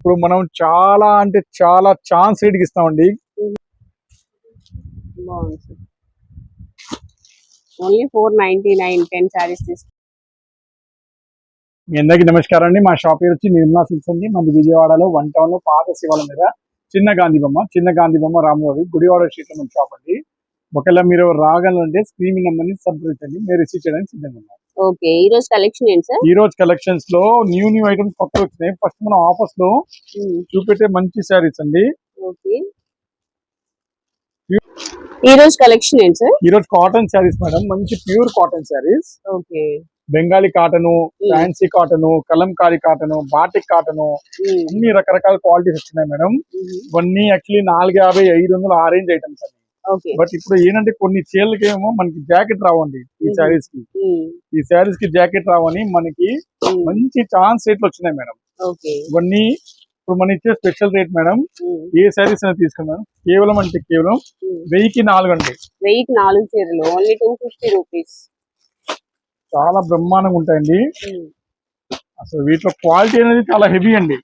ఇప్పుడు మనం చాలా అంటే చాలా ఛాన్స్ రేట్కి ఇస్తామండి. Only four ninety nine ten saris మీ అందరికీ నమస్కారం అండి. మా షాప్ పేరు వచ్చి నిర్మలా సిల్క్స్ అండి. మనది విజయవాడలో వన్ టౌన్లో పాత శివాలయం మీద చిన్న గాంధీ బొమ్మ చిన్న గాంధీ బొమ్మ రామరావు గుడివాడ స్ట్రీట్లో మన షాప్ అండి. ఒకవేళ మీరు రాగలంటే స్క్రీన్ నెంబర్ని సంప్రదించండి. మీరు రిసీవ్ చేయడానికి సిద్ధంగా ఉన్నారు ఓకే ఈ రోజు కలెక్షన్ ఏంటి సార్? ఈ రోజు కలెక్షన్స్లో న్యూ న్యూ ఐటమ్స్ కొత్త వచ్చినాయి. ఫస్ట్ మనం ఆఫర్స్లో చూపెట్టే మంచి శారీస్ అండి. ఓకే. ఈ రోజు కలెక్షన్ ఏంటి సార్? ఈ రోజు కాటన్ శారీస్ మేడం మంచి pure cotton saris okay. Bengali cotton fancy cotton Kalamkari cotton batik cotton అన్ని రకరకాల క్వాలిటీస్ వచ్చినాయి మేడం. ఇవన్నీ యాక్చువల్లీ నాలుగు యాభై ఐదు వందలు ఆ రేంజ్ ఐటమ్స్ అండి. బట్ ఇప్పుడు ఏంటంటే కొన్ని చీరలకి ఏమో మనకి జాకెట్ రావండి ఈ. శారీస్కి ఈ శారీస్కి జాకెట్ రావని మనకి మంచి ఛాన్స్ రేట్లు వచ్చినాయి మేడం. ఇవన్నీ ఇప్పుడు మన ఇచ్చే స్పెషల్ రేట్ మేడం. ఏ శారీస్ అయినా తీసుకున్నాం కేవలం అంటే కేవలం వెయ్యికి నాలుగు అండి. వెయ్యికి నాలుగు చీరలు. Only two fifty rupees. చాలా బ్రహ్మాండంగా ఉంటాయండి. అసలు వీటిలో క్వాలిటీ అనేది చాలా హెవీ అండి.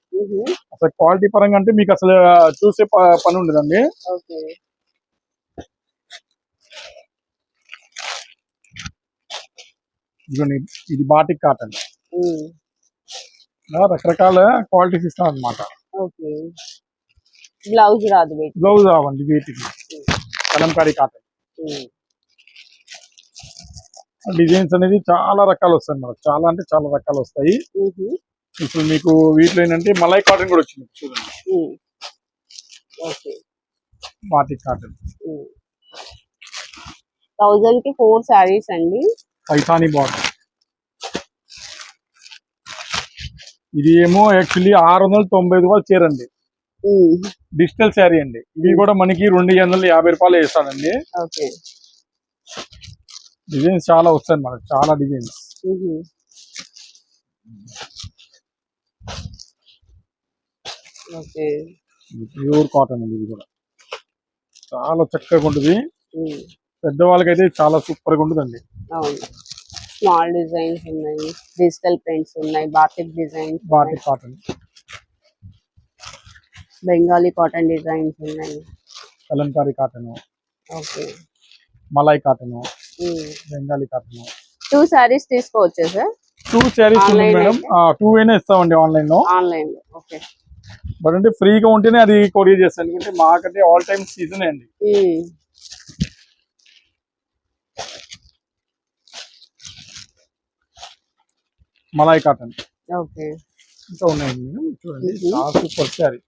అసలు క్వాలిటీ పరంగా అంటే మీకు అసలు చూసే పని ఉండదండి. ఇదిగోండి ఇది బాటిక్ కాటన్. రకరకాల క్వాలిటీస్ ఇస్తాం అనమాట ఓకే. బ్లౌజ్ రాదు బ్లౌజ్ రావండి వీటికి. కలంకారీ కాటన్. డిజైన్స్ అనేది చాలా రకాలు వస్తాయి మేడం చాలా అంటే చాలా రకాలు వస్తాయి. ఇప్పుడు మీకు వీటిలో ఏంటంటే మలై కాటన్ కూడా వచ్చింది. చూడండి. ఓకే. Batik cotton. థౌజండ్కి ఫోర్ శారీస్ అండి. పైథానీ బాటన్ ఇది ఏమో యాక్చువల్లీ ఆరు వందల తొంభై ఐదు రూపాయలు చీరండి డిజిటల్ శారీ అండి. ఇవి కూడా మనకి రెండు వందల యాభై రూపాయలు వేస్తానండి. ఓకే. డిజైన్స్ చాలా వస్తాయి మనకు చాలా డిజైన్స్ ప్యూర్ కాటన్ అండి ఇది కూడా. చాలా చక్కగా ఉంటుంది. పెద్దవాళ్ళకైతే చాలా సూపర్గా ఉంటుందండి స్మాల్ డిజైన్స్ ఉన్నాయి డిజిటల్ ప్రింట్స్ ఉన్నాయి batik designs batik cotton. Bengali cotton designs ఉన్నాయి. Kalamkari cotton okay. Malai cotton Bengali cotton. Two saris తీసుకోవచ్చా సార్? టూ ఉంది Online మేడం. టూ అయినా ఇస్తామండి ఆన్లైన్లో ఆన్లైన్లో ఓకే. బట్ అంటే ఫ్రీగా ఉంటేనే అది కొరియర్ చేస్తాను ఎందుకంటే మాకంటే ఆల్ టైమ్ సీజన్ అండి. Malay cotton. ఓకే. ఇంకా ఉన్నాయండి మేడం? చూడండి. Super sari.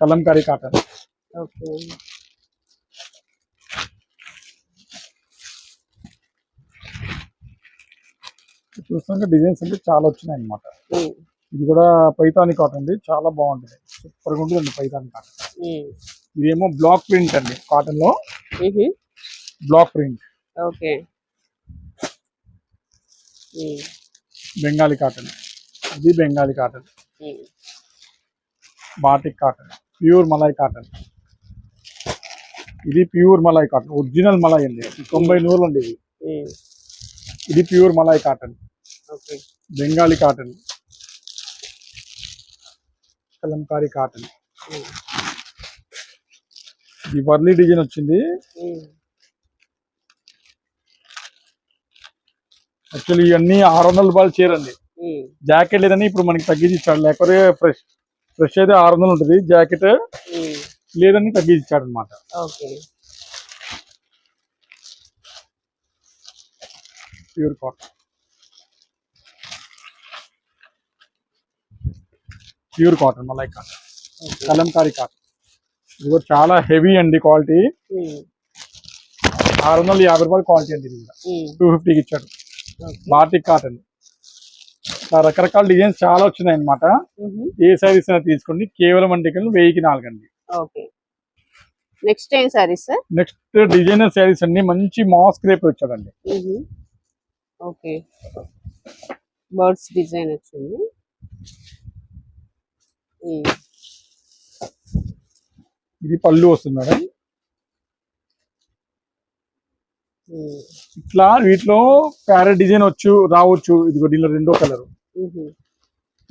Kalamkari cotton. Okay. చూస్తుంటే డిజైన్స్ అంటే చాలా వచ్చినాయి అన్నమాట. ఇది కూడా పైతాని కాటన్ అండి. చాలా బాగుంటుంది. సూపర్గా ఉంటుందండి పైతాని కాటన్. ఇదేమో బ్లాక్ ప్రింట్ అండి కాటన్లో block print okay. Bengali cotton. ఇది Bengali cotton. Batik cotton. Pure malai cotton. ఇది pure malai cotton. Original malai అండి. తొంభై నూరులు అండి ఇది. ఇది pure malai cotton. Bengali cotton. Kalamkari cotton. ఇది వర్లీ డిజైన్ వచ్చింది. యాక్చువల్లీ ఇవన్నీ ఆరు వందల రూపాయలు చీరండి. జాకెట్ లేదని ఇప్పుడు మనకి తగ్గించి ఇచ్చాడు లేకపోతే ఫ్రెష్ ఫ్రెష్ అయితే ఆరు వందలు ఉంటుంది. జాకెట్ లేదని తగ్గించి ఇచ్చాడు అనమాట pure cotton pure cotton malai cotton Kalamkari cotton ఇది కూడా చాలా హెవీ అండి క్వాలిటీ ఆరు వందల యాభై రూపాయలు క్వాలిటీ అండి ఇది కూడా. టూ ఫిఫ్టీకి ఇచ్చాడు. Batik cotton. రకరకాల డిజైన్స్ చాలా వచ్చినాయి అన్నమాట ఏ సారీస్ అయినా తీసుకోండి. కేవలం అంటే వెయ్యికి నాలుగు అండి ఓకే. నెక్స్ట్ ఏం saris sir? Next designer saris అన్ని మంచి మాస్ క్రేప్ వచ్చాడండి ఓకే. బర్డ్స్ డిజైన్ వచ్చింది. ఇది పళ్ళు వస్తుంది మేడం. ఇట్లా వీటిలో ప్యారెట్ డిజైన్ వచ్చు రావచ్చు. ఇదిగో దీనిలో రెండో కలర్.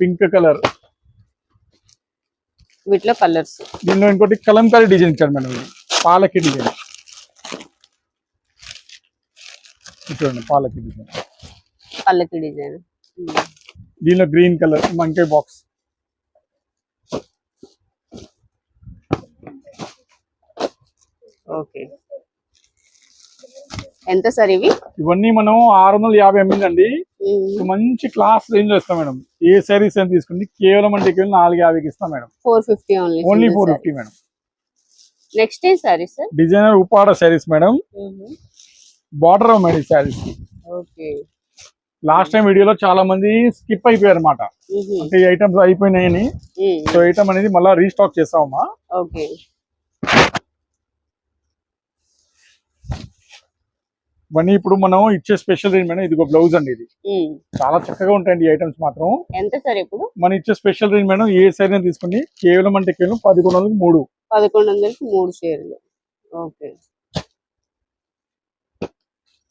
Pink colour. వీటిలో కలర్స్. దీనిలో ఇంకోటి కలంకారీ డిజైన్ ఇచ్చాడు మేడం. పాలకి డిజైన్. చూడండి పాలకి డిజైన్. పల్లకి డిజైన్. దీనిలో గ్రీన్ కలర్ మంకై బాక్స్. ఓకే. ఎంత సార్ ఇవి? ఇవన్నీ మనం ఆరు వందల యాభై అమ్మిందండి ఇప్పుడు మంచి క్లాస్ రేంజ్లో ఇస్తాం మేడం. ఏ శారీస్ అని తీసుకుంది కేవలం అంటే కేవలం నాలుగు యాభైకి ఇస్తాం madam. Four fifty only only four fifty madam. Next ఏ sari sir? Designer Uppada saris madam. Border madam okay. Last time వీడియోలో చాలా మంది స్కిప్ అయిపోయారు అనమాట అంటే ఈ ఐటమ్స్ అయిపోయినాయని. సో ఐటమ్ అనేది మళ్ళీ రీస్టాక్ చేస్తామమ్మా. ఓకే. ఇవన్నీ ఇప్పుడు మనం ఇచ్చే స్పెషల్ రేంజ్ మేడం ఇదిగో బ్లౌజ్ అండి ఇది. చాలా చక్కగా ఉంటాయండి ఈ ఐటమ్స్ మాత్రం. ఎంత సార్ ఇప్పుడు? మనం ఇచ్చే స్పెషల్ రేంజ్ మేడం ఏ సైజ్ తీసుకుని కేవలం అంటే కేవలం పదకొండు వందలకి మూడు. పదకొండు వందలకి మూడు చీరలు. ఓకే.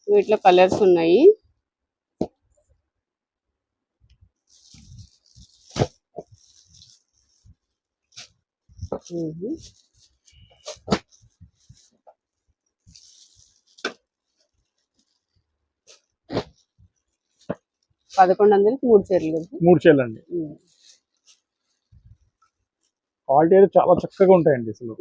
వీటిలో కలర్స్ ఉన్నాయి. మ్మ్. పదకొండు వందలకి మూడు చీరలు మూడు చేయాలండి మ్మ్. క్వాలిటీ అయితే చాలా చక్కగా ఉంటాయండి అసలు.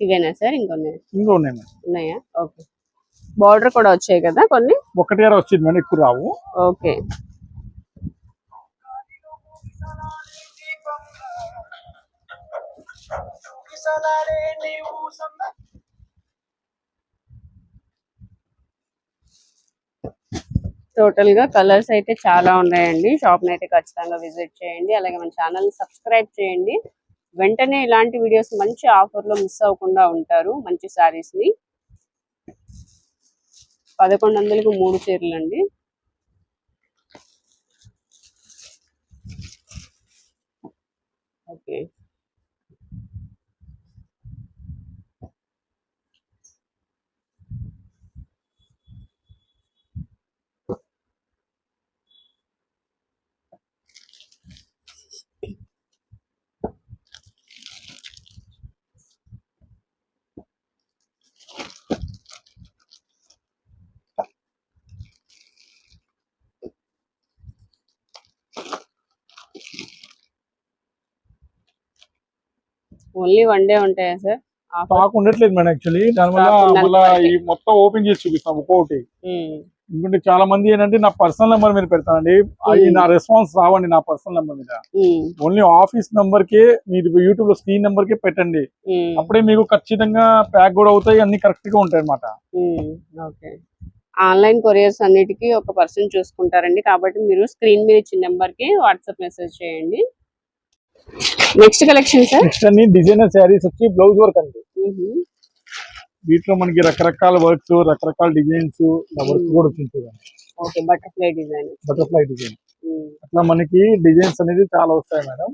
ఇవేనా సార్? ఇంకొన్ని ఇంకా ఉన్నాయి మేడం. ఉన్నాయా? ఓకే. బార్డర్ కూడా వచ్చాయి కదా కొన్ని? ఒకటి వచ్చింది మేడం ఎక్కువ రావు. ఓకే. టోటల్గా కలర్స్ అయితే చాలా ఉన్నాయండి. షాప్ అయితే ఖచ్చితంగా విజిట్ చేయండి. అలాగే మన ఛానల్ సబ్స్క్రైబ్ చేయండి. వెంటనే ఇలాంటి వీడియోస్ మంచి ఆఫర్లో మిస్ అవ్వకుండా ఉంటారు మంచి సారీస్ని. పదకొండు వందలకు మూడు చీరలు అండి ఓకే ఓన్లీ వన్ డే ఉంటాయా సార్? స్టాక్ ఉండట్లేదు మేడం యాక్చువల్లీ. దానివల్ల. మళ్ళీ ఈ మొత్తం ఓపెన్ చేసి చూపిస్తాం ఒక్కొక్కటి ఎందుకంటే చాలా మంది ఏంటంటే నా పర్సనల్ నెంబర్ మీద పెడతానండి. అవి Hmm. నా రెస్పాన్స్ రావండి నా పర్సనల్ నెంబర్ మీద. ఓన్లీ ఆఫీస్ నెంబర్ కే మీరు యూట్యూబ్లో స్క్రీన్ నెంబర్ కే పెట్టండి అప్పుడే మీకు ఖచ్చితంగా ప్యాక్ కూడా అవుతాయి అన్ని కరెక్ట్గా ఉంటాయి అనమాట ఓకే. ఆన్లైన్ కొరియర్స్ అన్నిటికీ ఒక పర్సన్ చూసుకుంటారండి. కాబట్టి మీరు స్క్రీన్ మీద ఇచ్చిన నెంబర్కి వాట్సాప్ మెసేజ్ చేయండి. నెక్స్ట్ కలెక్షన్ సార్ నెక్స్ట్ అన్ని డిజైనర్ శారీస్ వచ్చి బ్లౌజ్ వర్క్ అండి. వీటిలో మనకి రకరకాల వర్క్స్ రకరకాల డిజైన్స్ వర్క్ కూడా వచ్చింది బటర్ఫ్లై డిజైన్ బటర్ఫ్లై డిజైన్ అట్లా మనకి డిజైన్స్ అనేది చాలా వస్తాయి మేడం.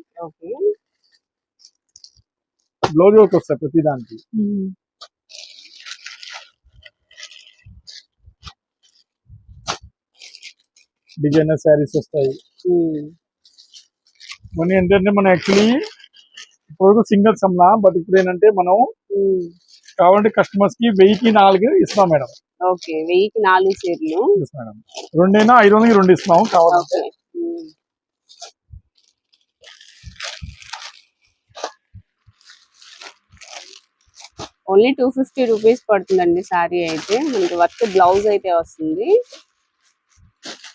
బ్లౌజ్ వర్క్ వస్తాయి ప్రతి దానికి. డిజైనర్ శారీస్ వస్తాయి. మన ఏంటంటే మనం యాక్చువల్లీ ఇప్పుడు సింగిల్స్ అమ్లా బట్ ఇప్పుడు ఏంటంటే మనం కావాలంటే కస్టమర్స్కి వెయ్యికి నాలుగు ఇస్తాం మేడం. ఓకే వెయ్యికి నాలుగు చీరలు ఎస్ మేడం రెండైనా ఐదు వందలకి రెండు ఇస్తున్నాం కావాలంటే. ఓన్లీ టూ ఫిఫ్టీ రూపీస్ పడుతుందండి సారీ అయితే. మనకి వర్క్ బ్లౌజ్ అయితే వస్తుంది.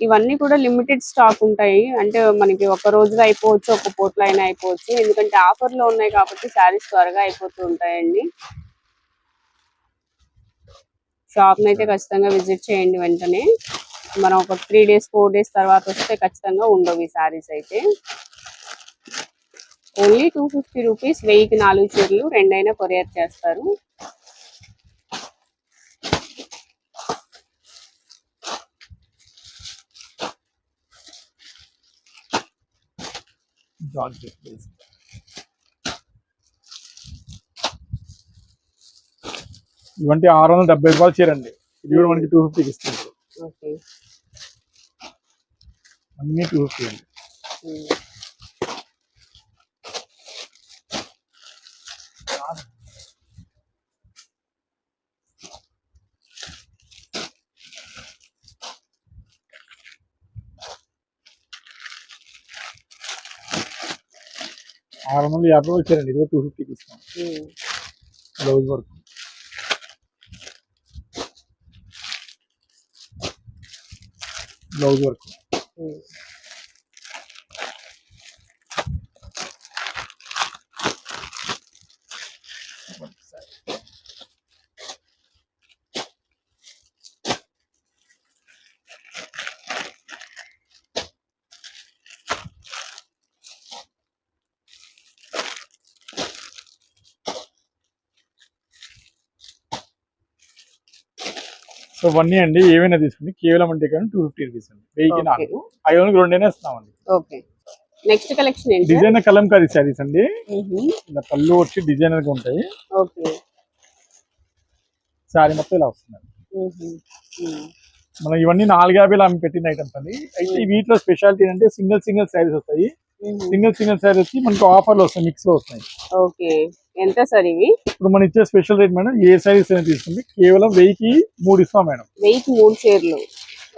ఇవన్నీ కూడా లిమిటెడ్ స్టాక్ ఉంటాయి. అంటే మనకి ఒక రోజులో అయిపోవచ్చు ఒక పూటలో అయినా అయిపోవచ్చు. ఎందుకంటే ఆఫర్లో ఉన్నాయి కాబట్టి శారీస్ త్వరగా అయిపోతూ ఉంటాయండి. షాప్ని అయితే ఖచ్చితంగా విజిట్ చేయండి వెంటనే. మనం ఒక త్రీ డేస్ ఫోర్ డేస్ తర్వాత వస్తే ఖచ్చితంగా ఉండవు ఈ సారీస్ అయితే. ఓన్లీ టూ ఫిఫ్టీ రూపీస్ వెయ్యికి నాలుగు చీరలు రెండైనా కొరియర్ చేస్తారు. జార్జెట్ బేస్ ఇవంటి ఆరు వందల డెబ్బై రూపాయలు చీరండి ఇది కూడా మనకి టూ ఫిఫ్టీకి ఇస్తుంది అన్ని టూ ఫిఫ్టీ అండి. ఆరు వందల యాభై రూపాయలు చీరండి ఇది టూ ఫిఫ్టీకి ఇస్తాం. Blouse work blouse work so ఇవన్నీ అండి ఏమైనా తీసుకుని కేవలం అంటే కానీ టూ ఫిఫ్టీ రూపీస్ అండి. వెయ్యికి Okay. నాలుగు. ఐదు వందలకి రెండైనా ఇస్తామండి. ఓకే నెక్స్ట్ కలెక్షన్ ఏంటి? డిజైన్ కలంకారీ శారీస్ అండి. ఇలా పళ్ళు వచ్చి డిజైనర్గా ఉంటాయి. ఓకే శారీ మొత్తం ఇలా వస్తుంది. మనం ఇవన్నీ నాలుగు యాభైలో ఆమె పెట్టిన ఐటమ్స్ అండి. అయితే వీటిలో స్పెషాలిటీ అంటే సింగిల్ సింగిల్ శారీస్ వస్తాయి. సింగిల్ సింగిల్ శారీ వచ్చి మనకి ఆఫర్లు వస్తాయి మిక్స్లో వస్తాయి. ఓకే ఎంత సార్ ఇవి? ఇప్పుడు మనం ఇచ్చే స్పెషల్ రేట్ మేడం ఏ శారీస్ అయినా తీసుకుంటే కేవలం వెయ్యికి మూడు ఇస్తాం మేడం. వెయ్యికి మూడు చీరలు.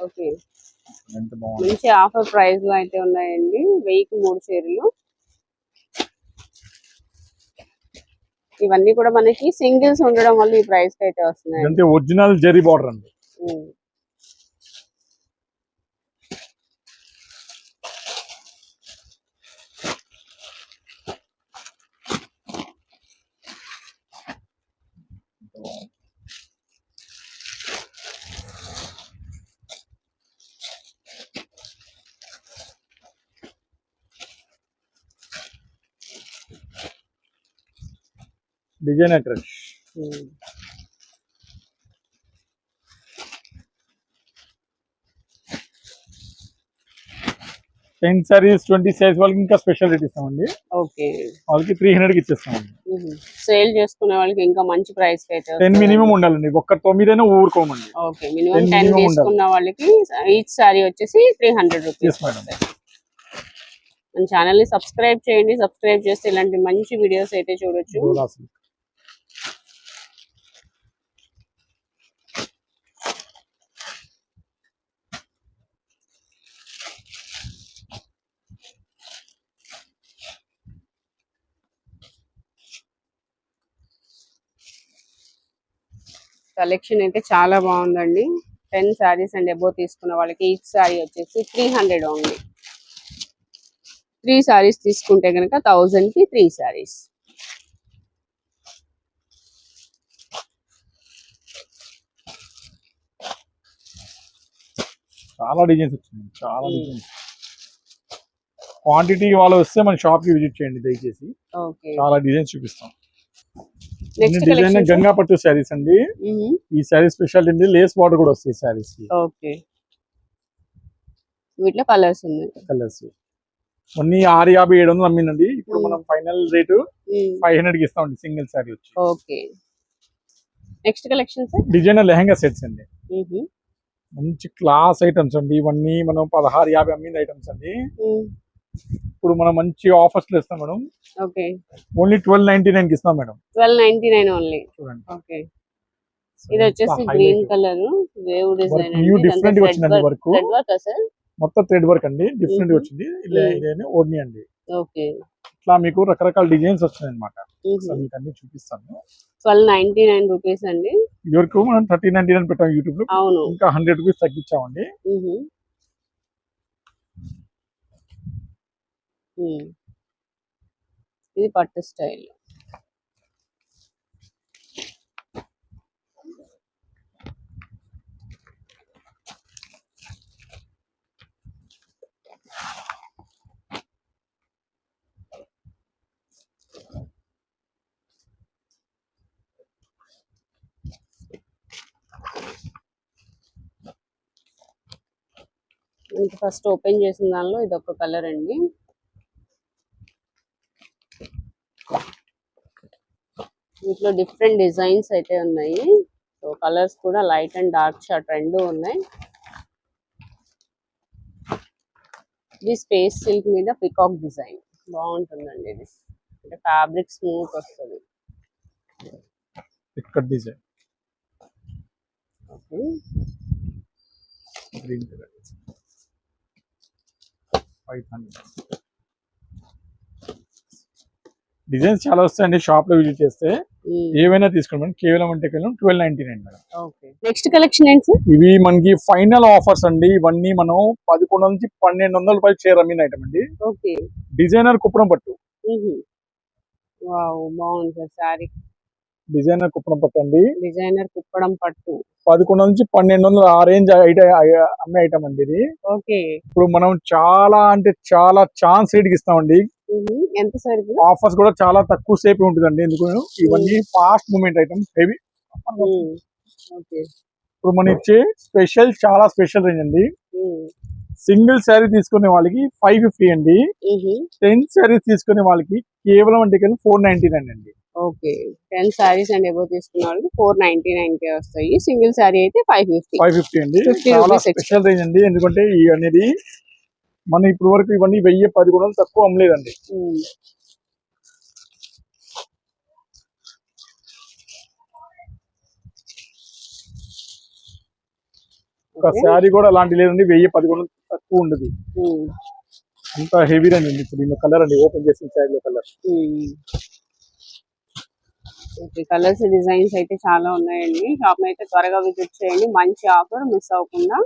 ఓకే. ఎంత బాగుంది. మంచి ఆఫర్ ప్రైస్లో అయితే ఉన్నాయండి. వెయ్యికి మూడు చీరలు. ఇవన్నీ కూడా మనకి సింగిల్స్ ఉండడం వల్ల ఈ ప్రైస్ అయితే వస్తున్నాయి ఇదంటే ఒరిజినల్ జరీ బార్డర్ అండి. Design um. Ten saris twenty saris వాళ్ళకి ఇంకా స్పెషల్ రేట్ ఇస్తామండి. ఓకే. వాళ్ళకి త్రీ హండ్రెడ్కి ఇచ్చేస్తామండి. సేల్ చేసుకునే వాళ్ళకి ఇంకా మంచి ప్రైస్కి అయితే టెన్. మినిమం ఉండాలండి. ఒక్క తొమ్మిదైనా ఊరుకోమండి. Okay minimum ten. తీసుకున్న వాళ్ళకి ఈచ్ సారీ వచ్చేసి త్రీ హండ్రెడ్ రూపీస్ మేడం మన ఛానల్ని సబ్స్క్రైబ్ చేయండి. సబ్స్క్రైబ్ చేస్తే ఇలాంటి మంచి వీడియోస్ అయితే చూడొచ్చు. కలెక్షన్ అయితే చాలా బాగుందండి. టెన్ శారీస్ అండ్ అబో తీసుకున్న వాళ్ళకి ఈచ్ శారీ వచ్చేసి three hundred only. Three saris తీసుకుంటే కనుక థౌజండ్కి త్రీ శారీస్. చాలా డిజైన్స్ వచ్చినాయి. చాలా డిజైన్స్. క్వాంటిటీ వాళ్ళు వస్తే మన షాప్కి విజిట్ చేయండి దయచేసి. ఓకే. చాలా డిజైన్స్ చూపిస్తాం. నెక్స్ట్ డిజైన్ గంగా పట్టు శారీస్ అండి. ఈ శారీ స్పెషల్ అండి లేస్ బార్డర్ కూడా వస్తాయి శారీస్ ఓకే. వీటిలో కలర్స్ ఉన్నాయి. కలర్స్ కొన్ని ఆరు యాభై ఏడు వందలు అమ్మిందండి ఇప్పుడు. మనం ఫైనల్ రేటు ఫైవ్ హండ్రెడ్కి ఇస్తామండి సింగిల్ శారీ వచ్చి. Okay. Next collection designer lehenga sets అండి. మంచి క్లాస్ ఐటమ్స్ అండి. ఇవన్నీ మనం పదహారు యాభై అమ్మింది ఐటమ్స్ అండి. ఇప్పుడు మనం మంచి ఆఫర్స్లో ఇస్తాం madam. Okay. Only twelve ninety నైన్కి ఇస్తాం madam. Twelve ninety nine only చూడండి. ఓకే. ఇది వచ్చేసి green colour wave design new డిఫరెంట్గా వచ్చిందండి వర్క్ రెడ్ వర్క్ సార్ మొత్తం థ్రెడ్ వర్క్ అండి. Different Mhm. వచ్చింది. ఇలా. ఇదేనే ఓడ్ని అండి. ఓకే. ఇట్లా మీకు రకరకాల డిజైన్స్ వస్తున్నాయి అనమాట సో మీకు అన్ని చూపిస్తాను. ట్వెల్వ్ నైన్టీ నైన్ రూపీస్ అండి. ఇది వరకు మనం థర్టీ నైన్టీ నైన్ పెట్టాం యూట్యూబ్లో. అవును. ఇంకా హండ్రెడ్ రూపీస్ తగ్గించామండి. ఇది పట్టు స్టైల్. మనకి ఫస్ట్ ఓపెన్ చేసిన దానిలో ఇది ఒక కలర్ అండి. వీటిలో డిఫరెంట్ డిజైన్స్ అయితే ఉన్నాయి. సో కలర్స్ కూడా లైట్ అండ్ డార్క్ షార్ట్ రెండు ఉన్నాయి. ఇది స్పేస్ సిల్క్ మీద పికాక్ డిజైన్ బాగుంటుందండి ఇది. అంటే ఫ్యాబ్రిక్ స్మూత్ వస్తుంది. ఇక్కడ design okay. Green colour five hundred designs చాలా వస్తాయండి. షాప్లో విజిట్ చేస్తే ఏవైనా తీసుకోండి మేడం. కేవలం అంటే కేవలం twelve ninety nine madam. Okay next collection ఏంటి ఇవి మనకి ఫైనల్ ఆఫర్స్ అండి. ఇవన్నీ మనం పదకొండు నుంచి పన్నెండు వందల రూపాయలు చీర అమ్మిన ఐటమ్ అండి. ఓకే డిజైనర్ కుప్పడం పట్టు. బాగుంది సార్ సారీ డిజైనర్ కుప్పడం పట్టు అండి. డిజైనర్ కుప్పడం పట్టు. పదకొండు నుంచి పన్నెండు వందల ఆ రేంజ్ అమ్మే ఐటమ్ అండి ఇది. ఓకే ఇప్పుడు మనం చాలా అంటే చాలా ఛాన్స్ రేట్కి ఇస్తామండి. ఎంత ఆఫర్స్ కూడా చాలా తక్కువ సేపు ఉంటుందండి. ఎందుకు ఇవన్నీ ఫాస్ట్ మూమెంట్ ఐటమ్ హెవీ ఇప్పుడు మనం ఇచ్చే స్పెషల్ చాలా స్పెషల్ రేంజ్ అండి. సింగిల్ శారీ తీసుకునే వాళ్ళకి ఫైవ్ ఫిఫ్టీ అండి. టెన్ శారీస్ తీసుకునే వాళ్ళకి కేవలం అంటే ఫోర్ నైన్టీ నైన్ అండి. Okay ten saris and above తీసుకున్న వాళ్ళకి ఫోర్ నైన్టీ నైన్ కే వస్తాయి. సింగిల్ సారీ అయితే ఫైవ్ ఫిఫ్టీ ఫైవ్ ఫిఫ్టీ అండి. 50 చాలా rupees extra. స్పెషల్ రేంజ్ అండి. ఎందుకంటే ఈ అనేది మనం ఇప్పుడు వరకు ఇవన్నీ వెయ్యి పది కూడా తక్కువ అమ్మలేదండి. ఒక శారీ కూడా అలాంటి లేదండి వెయ్యి పది కూడా తక్కువ ఉండదు. అంత హెవీ రేంజ్ అండి ఇప్పుడు ఇంకో కలర్ అండి ఓపెన్ చేసిన శారీలో కలర్ కలర్స్ డిజైన్స్ అయితే చాలా ఉన్నాయండి. షాప్ అయితే త్వరగా విజిట్ చేయండి. మంచి ఆఫర్ మిస్ అవ్వకుండా.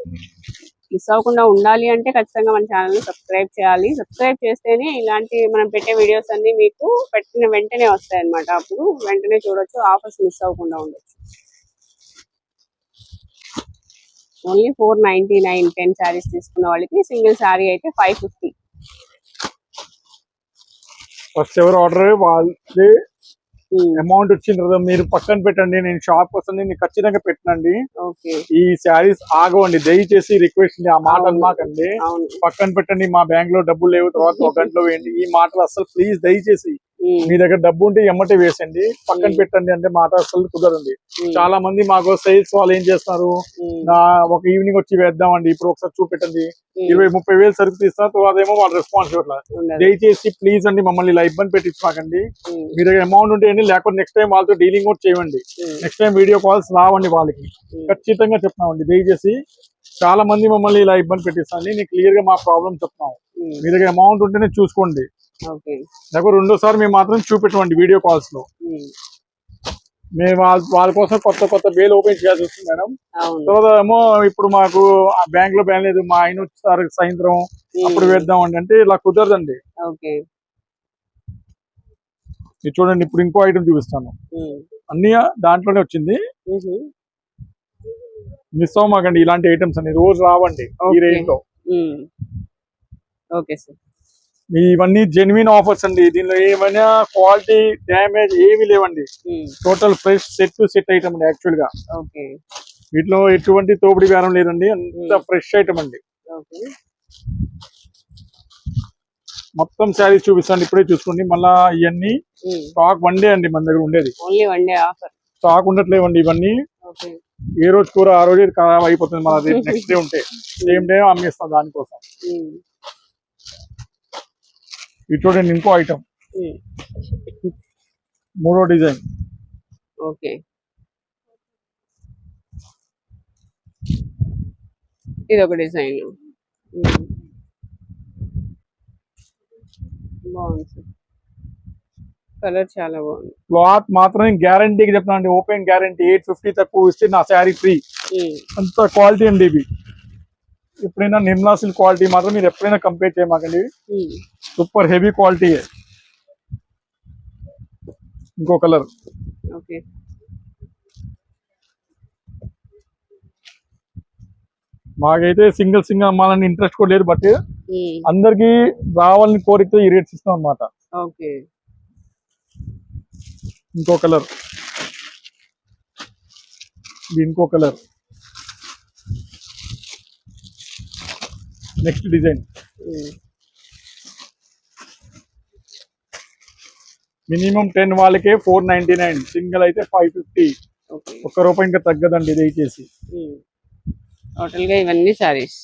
మిస్ అవ్వకుండా ఉండాలి అంటే ఖచ్చితంగా మన ఛానల్ సబ్స్క్రైబ్ చేయాలి. సబ్స్క్రైబ్ చేస్తేనే ఇలాంటి మనం పెట్టే వీడియోస్ అన్ని మీకు పెట్టిన వెంటనే వస్తాయి అన్నమాట అప్పుడు వెంటనే చూడొచ్చు. ఆఫర్స్ మిస్ అవ్వకుండా ఉండొచ్చు. Only four ninety nine ten saris తీసుకున్న వాళ్ళకి సింగిల్ శారీ అయితే ఫైవ్ ఫిఫ్టీ. ఫస్ట్ ఎవరు ఆర్డర్ వాళ్ళే అమౌంట్ వచ్చిన తర్వాత మీరు పక్కన పెట్టండి నేను షాప్ వస్తుంది నేను ఖచ్చితంగా పెట్టనండి. ఈ శారీస్ ఆగవండి దయచేసి రిక్వెస్ట్ ఆ మాట అవును. పక్కన పెట్టండి మా బ్యాంక్లో డబ్బులు లేవు తర్వాత ఒక గంటలో వేయండి. ఈ మాటలు అసలు ప్లీజ్ దయచేసి మీ దగ్గర డబ్బు ఉంటే ఎమ్మటే వేసండి. పక్కన. పెట్టండి అంటే మాట అసలు కుదరండి చాలా మంది మాకు సేల్స్ వాళ్ళు ఏం చేస్తున్నారు? ఒక ఈవినింగ్ వచ్చి వేద్దామండి. ఇప్పుడు ఒకసారి చూపెట్టండి. ఇరవై ముప్పై వేలు సరుకు తీస్తున్నా తర్వాత ఏమో వాళ్ళు రెస్పాన్స్ ఇవ్వట్లేదు. దయచేసి ప్లీజ్ అండి మమ్మల్ని ఇలా ఇబ్బంది పెట్టించమాకండి. ఉమ్, మీ దగ్గర అమౌంట్ ఉంటే అండి లేకపోతే నెక్స్ట్ టైం వాళ్ళతో డీలింగ్ కూడా చేయండి నెక్స్ట్ టైం వీడియో కాల్స్ రావండి వాళ్ళకి. ఖచ్చితంగా చెప్తున్నామండి. దయచేసి చాలా మంది మమ్మల్ని ఇలా ఇబ్బంది పెట్టిస్తాండి. నేను క్లియర్గా మా ప్రాబ్లం చెప్తున్నాం. మీ దగ్గర అమౌంట్ ఉంటేనే చూసుకోండి. లేకపోతే రెండోసారి మేము మాత్రం చూపెట్టమండి వీడియో కాల్స్లో మేము వాళ్ళ కోసం కొత్త కొత్త వేలు ఓపెన్ చేయాల్సి వస్తుంది మేడం. తర్వాత ఏమో ఇప్పుడు మాకు ఆ బ్యాంక్లో బ్యాన్ లేదు. మా ఆయన వచ్చేసారు సాయంత్రం. అప్పుడు ఉమ్, వేద్దామండి. అంటే ఇలా కుదరదండి. చూడండి ఇప్పుడు ఇంకో ఐటమ్ చూపిస్తాను. అన్ని దాంట్లోనే వచ్చింది. మిస్ అవ్వమాకండి ఇలాంటి ఐటమ్స్ అన్ని. రోజు రావండి. ఈ. రేట్లో. Okay sir. ఇవన్నీ జెన్యున్ ఆఫర్స్ అండి. దీనిలో ఏమైనా క్వాలిటీ డ్యామేజ్ ఏమీ లేవండి. Total fresh set to set item అండి యాక్చువల్గా. వీటిలో ఎటువంటి తోపుడి బేరం లేదండి. అంత ఫ్రెష్ ఐటమ్ అండి. మొత్తం శారీస్ చూపిస్తాను. ఇప్పుడే చూసుకోండి. మళ్ళా ఇవన్నీ స్టాక్ వన్ డే అండి మన దగ్గర ఉండేది. స్టాక్ ఉండట్లేవండి ఇవన్నీ. ఏ రోజు కూర ఆ రోజు ఖరాబ్ అయిపోతుంది. మన నెక్స్ట్ డే ఉంటే. సేమ్ డే అమ్మేస్తాం దానికోసం. ఇది చూడండి ఇంకో ఐటమ్ ఉమ్, మూడో డిజైన్. ఓకే ఇది ఒక డిజైన్. బాగుంది సార్. కలర్ చాలా బాగుంది. క్లాత్ మాత్రం గ్యారంటీకి చెప్తాను అండి. ఓపెన్ గ్యారంటీ ఎయిట్ ఫిఫ్టీ తక్కువ ఇస్తే నా శారీ ఫ్రీ ఉమ్, అంత క్వాలిటీ అండి ఇవి ఎప్పుడైనా నిర్మలా సిల్క్ క్వాలిటీ మాత్రం మీరు ఎప్పుడైనా కంపేర్ చేయమాకండి. సూపర్ హెవీ క్వాలిటీ ఇంకో కలర్ మాకైతే సింగిల్ సింగిల్ అమ్మాలని ఇంట్రెస్ట్ కూడా లేదు బట్ అందరికి రావాలని కోరికతో ఈ రేట్స్ ఇస్తాం అనమాట ఇంకో కలర్ ఇంకో colour next design. Minimum ten వాళ్ళకే ఫోర్ నైన్టీ నైన్ సింగిల్ అయితే ఫైవ్ ఫిఫ్టీ. ఒక్క రూపాయి ఇంకా తగ్గదండి ఇది వచ్చేసి టోటల్గా ఇవన్నీ సారీస్.